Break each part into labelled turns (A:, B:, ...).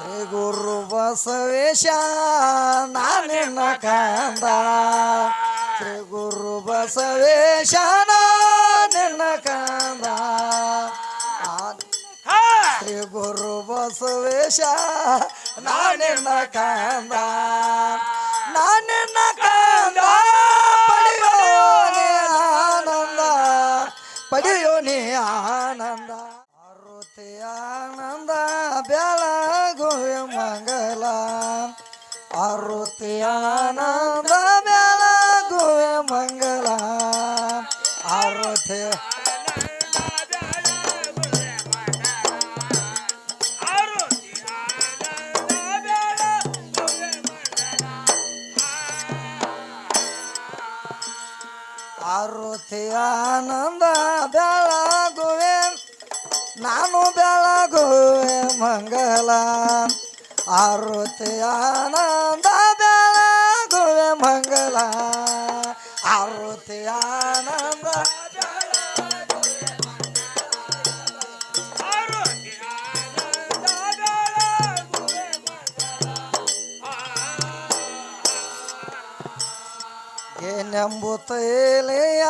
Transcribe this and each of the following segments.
A: ಶ್ರೀ ಗುರು ಬಸವೇಶ, ನಾನಿನ್ನ ಕಂದ. ಶ್ರೀ ಗುರು ಬಸವೇಶ ನಿನ್ನ ಕಂದ. ಶ್ರೀ ಗುರು ಬಸವೇಶ, ನಾನಿನ್ನ ಕಂದ. ನಾನಿನ್ನ ಕಂದ. ಪಡೆಯೋ ಆನಂದ. ಪಡೆಯೋ ಮಂಗಲ. ಆರುತಿ ಆನಂದ ಬೆಳಗುವೆ ಮಂಗಲ. ಆರುತಿ ಆರುತಿ ಆನಂದ ಬೆಳಗುವೆ ನಾನು ಬೆಳಗುವೆ ಮಂಗಲ. ಆರುತಿ ಆನಂದ ಬೆಳಗುವೆ ಮಂಗಲ ಆರುತಿ ಆನಂದ ಗೆನೆಂಬುತ್ತೇಲೆಯ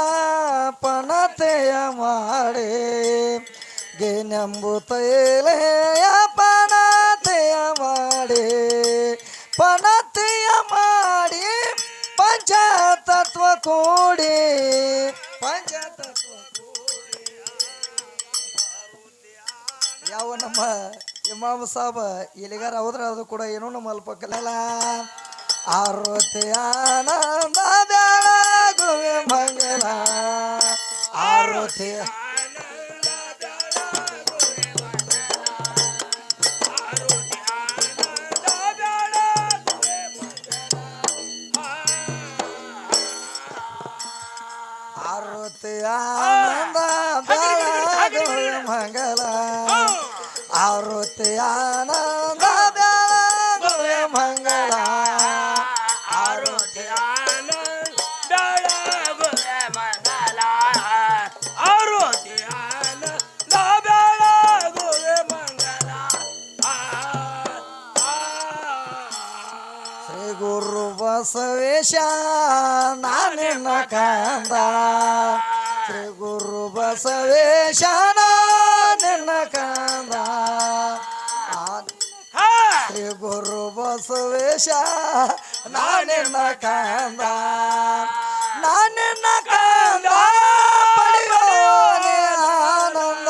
A: ಪಣತೆಯ ಮಾಡಿ ಗೆನೆಂಬುತ್ತೇಲೆಯ ಪಣತೆಯ ಕೂಡಿ ಯಾವ ನಮ್ಮ ಇಮಾಮ್ ಸಾಬ ಇಲ್ಲಿಗಾರ ಹೋದ್ರೆ ಅದು ಕೂಡ ಏನೋ ನಮ್ಮ ಅಲ್ಪಕ್ಕಲ್ಲ ಆರೋತಿ ಆನಂದ ಮಂಗಲ. ಆರೋತಿ ಆರೋತಿ ಆನಂದ ಬೆಳಗುವೆ ಮಂಗಲ. ಆರುತಿ ಆನಂದ ಬೆಳಗುವೆ ಮಂಗಳ ಆರುತಿ ಶ್ರೀ ಗುರು ಬಸವೇಶ ನಾನಿನ್ನ ಕಂದ ಶ್ರೀ ಗುರು ಬಸವೇಶ ನಿನ್ನ ಕಂದ ಶ್ರೀ ಗುರು ಬಸವೇಶ ನಾನಿನ್ನ ಕಂದ ನಾನಿನ್ನ ಕಂದ ಪಡೆಯೋ ನೀ ಆನಂದ.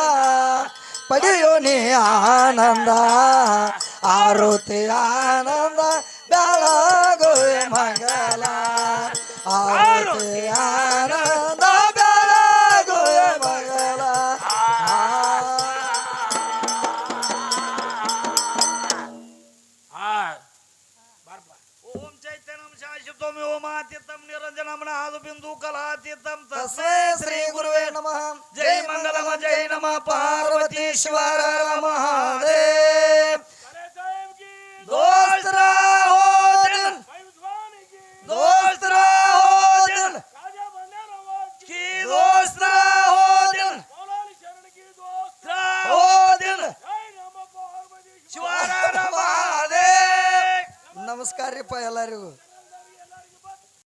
A: ಪಡೆಯೋ ನೀ ಆನಂದ. ಆರುತಿ ಆನಂದ. ಆರುತಿ ಆನಂದ ಬೆಳಗುವೆ ಮಂಗಲ
B: ಓಂ ಚೈತನ್ಯಂ ಶಾಶ್ವತಂ ಓಮಾತೀತಂ ನಿರಂಜನಂ ನಾದು ನಮಸ್ಕಾರ ರೀ ಎಲ್ಲರಿಗೂ.